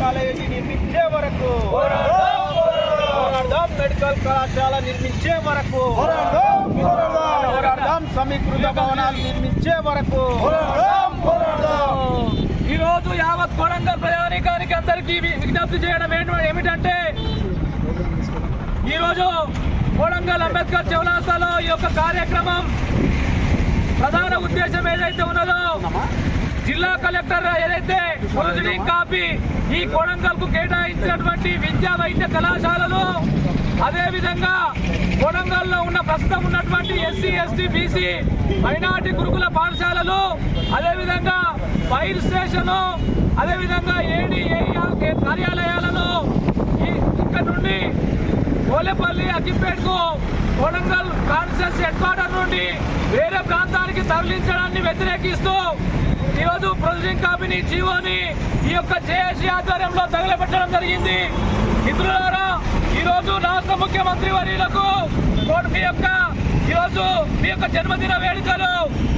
College నిర్మించే వరకు. పోరాడదాం మెడికల్ కళాశాల నిర్మించే వరకు. పోరాడదాం సమీకృత భవనాలు నిర్మించే వరకు. ఈ రోజు యావత్ కొడంగల్ ప్రయాణికానికి అందరికీ విజ్ఞప్తి చేయడం ఏమిటంటే ఈ రోజు కొడంగల్ అంబేద్కర్ చౌలాసాలో ఈ యొక్క కార్యక్రమం ప్రధాన ఉద్దేశం ఏదైతే ఉన్నదో జిల్లా కలెక్టర్ ఏదైతే ప్రొసీడింగ్ కాపీ ఈ కొడంగల్కు కేటాయించినటువంటి విద్యా వైద్య కళాశాలలు అదే విధంగా కొడంగల్లో ఉన్న ప్రస్తుతం ఉన్నటువంటి ఎస్సీ ఎస్టీ బీసీ మైనార్టీ గురుకుల పాఠశాలలు అదే విధంగా ఫైర్ స్టేషన్ అదే విధంగా కార్యాలయాలను ఈ- ఇక్కడ నుండి కోలేపల్లి అక్కిపేటకు కొడంగల్ కాన్సెస్ హెడ్ క్వార్టర్ నుండి వేరే ప్రాంతానికి తరలించడాన్ని వ్యతిరేకిస్తూ ఈరోజు ప్రొసీడింగ్ కాపీని జీవోని ఈ యొక్క జేఏసీ ఆధ్వర్యంలో తగలబెట్టడం జరిగింది. మిత్రులారా ఈరోజు రాష్ట్ర ముఖ్యమంత్రి వర్యులకు మీ యొక్క ఈరోజు మీ యొక్క జన్మదిన వేడుకలు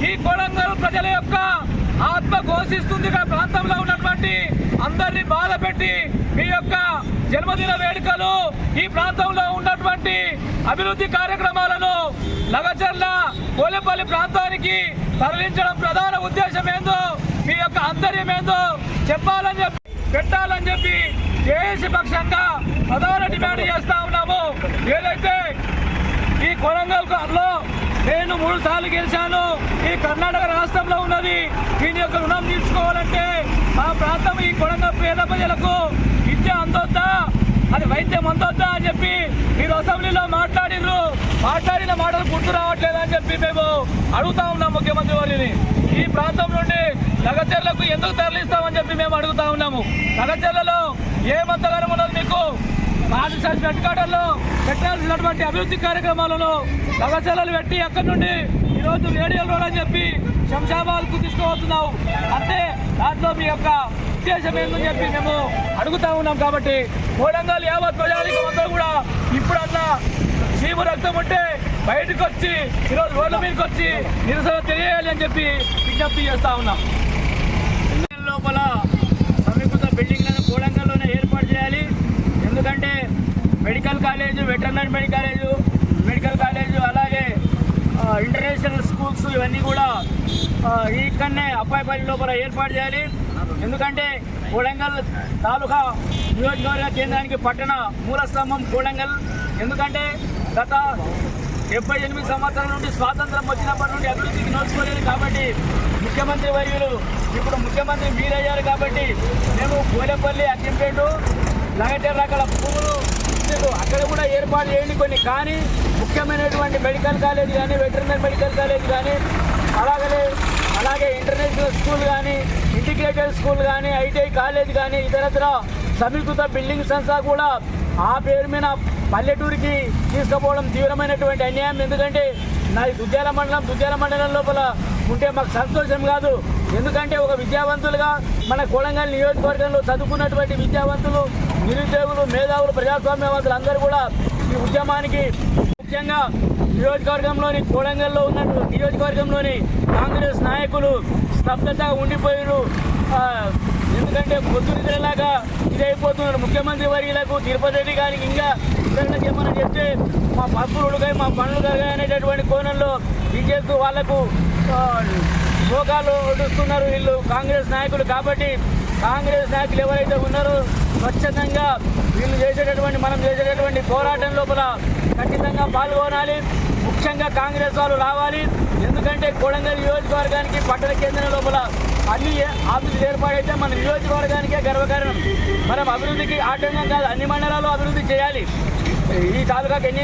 ఈ కొడంగల్ ప్రజల యొక్క ఆత్మ ఘోషిస్తుంది. ఇక్కడ ప్రాంతంలో ఉన్నటువంటి అందరినీ బాధ పెట్టి మీ యొక్క జన్మదిన వేడుకలు ఈ ప్రాంతంలో ఉన్నటువంటి అభివృద్ధి కార్యక్రమాలను లగచర్ల కోలేపల్లి ప్రాంతానికి తరలించడం ప్రధాన ఉద్దేశం ఏందో మీ యొక్క ఆంతర్యం ఏందో చెప్పాలని చెప్పి పెట్టాలని చెప్పి జేఏసీ పక్షంగా ప్రధాన డిమాండ్ చేస్తా ఉన్నాము. ఏదైతే ఈ కొడంగల్లో నేను మూడు సార్లు గెలిచాను ఈ కర్ణాటక రాష్ట్రంలో ఉన్నది దీని యొక్క రుణం తీర్చుకోవాలంటే మా ప్రాంతం ఈ కొడంగల్ పేద ప్రజలకు విద్య అందొద్దా అది వైద్యం అందొద్దా అని చెప్పి మీరు అసెంబ్లీలో మాట్లాడినరు మాట్లాడిన మాటలు గుర్తు రావట్లేదు అని చెప్పి మేము అడుగుతా ఉన్నాం ముఖ్యమంత్రి వారిని. ఈ ప్రాంతం నుండి లగచర్లకు ఎందుకు తరలిస్తామని చెప్పి మేము అడుగుతా ఉన్నాము. లగచర్లలో ఏమంతగానం ఉన్నది మీకు? పాఠశాల పెట్టుకోవడంలో పెట్టాల్సినటువంటి అభివృద్ధి కార్యక్రమాలను లగచర్యలు పెట్టి అక్కడి నుండి ఈరోజు రేడియోలు రోడ్ అని చెప్పి శంషాబాద్కు తీసుకువస్తున్నావు అంతే దాంట్లో మీ యొక్క ఉద్దేశం ఏందని చెప్పి మేము అడుగుతా ఉన్నాం కాబట్టి కోడంగల్ యావత్ ప్రజానికం అంతా కూడా ఇప్పుడన్నా చీము రక్తం ఉంటే బయటకు వచ్చి ఈరోజు రోడ్ల మీదకి వచ్చి నిరసన తెలియాలి అని చెప్పి విజ్ఞప్తి చేస్తా ఉన్నాం. లోపల సమీకృత బిల్డింగ్లను కూడంగల్లోనే ఏర్పాటు చేయాలి. ఎందుకంటే medical college veterinary medical college medical college అలాగే ఇంటర్నేషనల్ స్కూల్స్ ఇవన్నీ కూడా ఇక్కడనే అబ్బాయిపల్లి లోపల ఏర్పాటు చేయాలి. ఎందుకంటే కోడంగల్ తాలూకా నియోజకవర్గ కేంద్రానికి పట్టణ మూల స్తంభం కోడంగల్. ఎందుకంటే గత డెబ్బై ఎనిమిది సంవత్సరాల నుండి స్వాతంత్రం వచ్చినప్పటి నుండి అభివృద్ధికి నోచుకోలేదు కాబట్టి ముఖ్యమంత్రి వర్యులు ఇప్పుడు ముఖ్యమంత్రి మీరయ్యారు కాబట్టి మేము కోలేపల్లి అక్కింపేట లగటెర్ర అక్కడ పూలు ఇల్లులు అక్కడ కూడా ఏర్పాటు చేయండి కొన్ని. కానీ ముఖ్యమైనటువంటి మెడికల్ కాలేజ్ కానీ వెటర్నరీ మెడికల్ కాలేజ్ కానీ అలాగనే అలాగే ఇంటర్నేషనల్ స్కూల్ కానీ ఇంటిగ్రేటెడ్ స్కూల్ కానీ ఐటీఐ కాలేజ్ కానీ ఇతరత్ర సమీకృత బిల్డింగ్స్ అంతా కూడా ఆ పేరు మీద పల్లెటూరికి తీసుకుపోవడం తీవ్రమైనటువంటి అన్యాయం. ఎందుకంటే నా ఈ దుద్యాల మండలం. దుద్యాల మండలం లోపల ఉంటే మాకు సంతోషం కాదు. ఎందుకంటే ఒక విద్యావంతులుగా మన కొలంగల్ నియోజకవర్గంలో చదువుకున్నటువంటి విద్యావంతులు నిరుద్యోగులు మేధావులు ప్రజాస్వామ్యవంతులు అందరూ కూడా ఈ ఉద్యమానికి ముఖ్యంగా నియోజకవర్గంలోని కోడంగల్లో ఉన్న నియోజకవర్గంలోని కాంగ్రెస్ నాయకులు స్తబ్దతగా ఉండిపోయారు ఎందుకంటే పొద్దునిలాగా ఇదైపోతున్నారు. ముఖ్యమంత్రి వర్యులకు తిరుపతి రెడ్డి గారికి ఇంకా ఇతరులకు ఏమైనా చెప్తే మా పప్పులు మా పనులు కరగాయి అనేటటువంటి కోణంలో బీజేపీ వాళ్ళకు ఆ, ఒడుస్తున్నారు వీళ్ళు కాంగ్రెస్ నాయకులు. కాబట్టి కాంగ్రెస్ నాయకులు ఎవరైతే ఉన్నారో స్వచ్ఛందంగా వీళ్ళు చేసేటటువంటి మనం చేసేటటువంటి పోరాటం లోపల ఖచ్చితంగా పాల్గొనాలి. ముఖ్యంగా కాంగ్రెస్ వాళ్ళు రావాలి. ఎందుకంటే కొడంగల్ నియోజకవర్గానికి పట్టణ కేంద్రం లోపల అన్ని ఆఫీసులు ఏర్పాటైతే మన నియోజకవర్గానికే గర్వకారణం. మనం అభివృద్ధికి ఆటంకం కాదు అన్ని మండలాలు అభివృద్ధి చేయాలి. ఈ తాలూకాకి ఎన్ని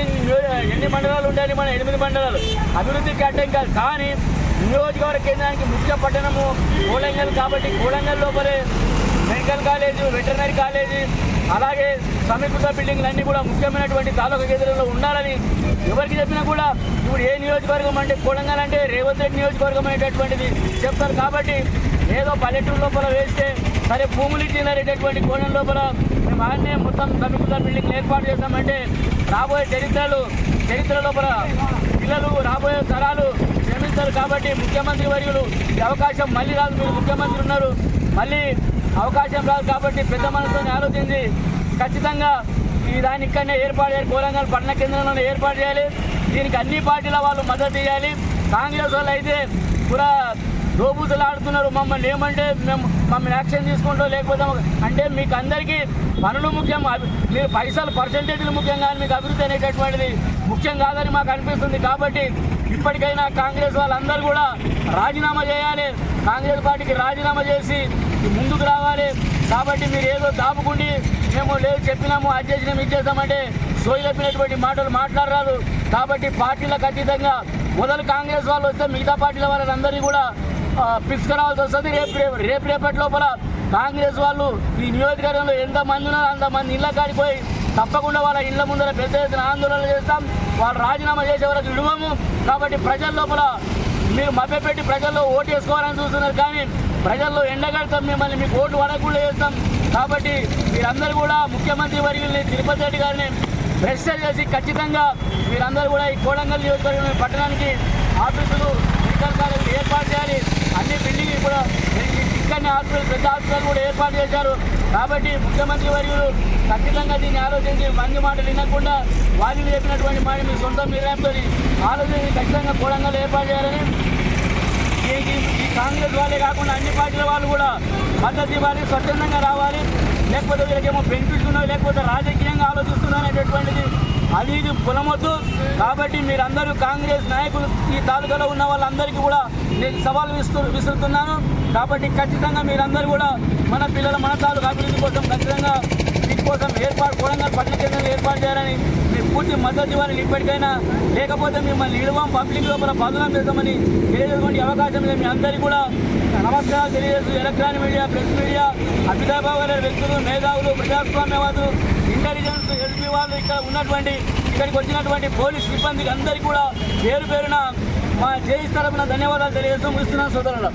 ఎన్ని మండలాలు ఉండాలి మన ఎనిమిది మండలాలు? అభివృద్ధికి అడ్డం కాదు. కానీ నియోజకవర్గ కేంద్రానికి ముఖ్య పట్టణము కోడంగల్ కాబట్టి కోడంగల్ లోపలే మెడికల్ కాలేజీ వెటర్నరీ కాలేజీ అలాగే సమీకృత బిల్డింగ్లు అన్నీ కూడా ముఖ్యమైనటువంటి తాలూకా కేంద్రంలో ఉండాలని ఎవరికి చెప్పినా కూడా ఇప్పుడు ఏ నియోజకవర్గం అంటే కోడంగల్ అంటే రేవంత్ రెడ్డి నియోజకవర్గం అనేటటువంటిది చెప్తారు కాబట్టి ఏదో పల్లెటూరు లోపల వేస్తే సరే భూములు తినరేటటువంటి కోణం లోపల మేము ఆయన్నే మొత్తం సమీకృత బిల్డింగ్ ఏర్పాటు చేస్తామంటే రాబోయే చరిత్రలు చరిత్ర లోపల పిల్లలు రాబోయే తరాలు శ్రమిస్తారు కాబట్టి ముఖ్యమంత్రి వర్యులు ఈ అవకాశం మళ్ళీ రాదు. మీరు ముఖ్యమంత్రి ఉన్నారు మళ్ళీ అవకాశం రాదు కాబట్టి పెద్ద మనసుతో ఆలోచించి ఖచ్చితంగా ఈ దాన్ని ఇక్కడనే ఏర్పాటు చేయాలి. కోరంగల్ పట్టణ కేంద్రంలోనే ఏర్పాటు చేయాలి. దీనికి అన్ని పార్టీల వాళ్ళు మద్దతు ఇవ్వాలి. కాంగ్రెస్ వాళ్ళు అయితే పురా దోబూతులాడుతున్నారు మమ్మల్ని ఏమంటే మేము మమ్మల్ని యాక్షన్ తీసుకుంటాం లేకపోతే అంటే మీకు అందరికీ పనులు ముఖ్యం అభి- మీరు పైసలు పర్సంటేజీలు ముఖ్యం కానీ మీకు అభివృద్ధి అనేటటువంటిది ముఖ్యం కాదని మాకు అనిపిస్తుంది. కాబట్టి ఇప్పటికైనా కాంగ్రెస్ వాళ్ళందరూ కూడా రాజీనామా చేయాలి. కాంగ్రెస్ పార్టీకి రాజీనామా చేసి ముందుకు రావాలి. కాబట్టి మీరు ఏదో దాపుకుండి మేము లేదు చెప్పినాము అది చేసినాము ఇది చేద్దామంటే సోయి చెప్పినటువంటి మాటలు మాట్లాడరాదు. కాబట్టి పార్టీలకు అతీతంగా మొదలు కాంగ్రెస్ వాళ్ళు వస్తే మిగతా పార్టీల వాళ్ళందరినీ కూడా ఆ, పిలుచుకురావాల్సి వస్తుంది. రేపు రేపు రేపు రేపటి లోపల కాంగ్రెస్ వాళ్ళు ఈ నియోజకవర్గంలో ఎంతమంది ఉన్నారో అంతమంది ఇళ్ళ కాడిపోయి తప్పకుండా వాళ్ళ ఇళ్ళ ముందర పెద్ద ఎత్తున ఆందోళన చేస్తాం. వాళ్ళు రాజీనామా చేసే వరకు విడువము కాబట్టి ప్రజల లోపల మీరు మభ్యపెట్టి ప్రజల్లో ఓటు వేసుకోవాలని చూస్తున్నారు కానీ ప్రజల్లో ఎండగడతాం మిమ్మల్ని మీకు ఓటు పడకుండా చేస్తాం. కాబట్టి మీరందరూ కూడా ముఖ్యమంత్రి వర్యుల్ని తిరుపతి రెడ్డి గారిని ప్రెషర్ చేసి ఖచ్చితంగా మీరందరూ కూడా ఈ కోడంగల్ నియోజకవర్గం పట్టణానికి ఆఫీసులు మెడికల్ ఏర్పాటు చేయాలి. అన్ని బిల్డింగ్ కూడా ఇక్కడనే హాస్పిటల్ పెద్ద హాస్పిటల్ కూడా ఏర్పాటు చేశారు. కాబట్టి ముఖ్యమంత్రి వర్యులు ఖచ్చితంగా దీన్ని ఆలోచించి మంది మాటలు వినకుండా వాదిలు చెప్పినటువంటి మాట మీ సొంత నిర్ణయంతో ఆలోచించి ఖచ్చితంగా కూడంగా ఏర్పాటు చేయాలని ఈ కాంగ్రెస్ వాళ్ళే కాకుండా అన్ని పార్టీల వాళ్ళు కూడా మద్దతు ఇవ్వాలి స్వచ్ఛందంగా రావాలి. లేకపోతే వీళ్ళకేమో పెంచుతున్నావు లేకపోతే రాజకీయంగా ఆలోచిస్తున్నారు అనేటటువంటిది అది ఇది కులమొద్దు కాబట్టి మీరందరూ కాంగ్రెస్ నాయకులు ఈ తాలూకాలో ఉన్న వాళ్ళందరికీ కూడా నేను సవాల్ విస్తు విసురుతున్నాను. కాబట్టి ఖచ్చితంగా మీరందరూ కూడా మన పిల్లల మన తాలూకా అభివృద్ధి కోసం ఖచ్చితంగా మీకోసం ఏర్పాటు కోడంగల్ పట్టణ కేంద్రం ఏర్పాటు చేయాలని పూర్తి మద్దతు ఇవ్వాలని ఇప్పటికైనా లేకపోతే మిమ్మల్ని ఇడవం పబ్లిక్ లోపల బదులం చేద్దామని తెలియజేటువంటి అవకాశం లేదు మీ అందరికీ కూడా నమస్కారాలు తెలియజేస్తూ ఎలక్ట్రానిక్ మీడియా ప్రెస్ మీడియా అమితాబాబు వ్యక్తులు మేధావులు ప్రజాస్వామ్యవాదులు ఇంటెలిజెన్స్ ఎస్పీ వాళ్ళు ఇక్కడ ఉన్నటువంటి ఇక్కడికి వచ్చినటువంటి పోలీస్ సిబ్బందికి అందరికీ కూడా పేరు పేరున మా జేఈ తరపున ధన్యవాదాలు తెలియజేస్తూ ముగిస్తున్నాను సోదరులు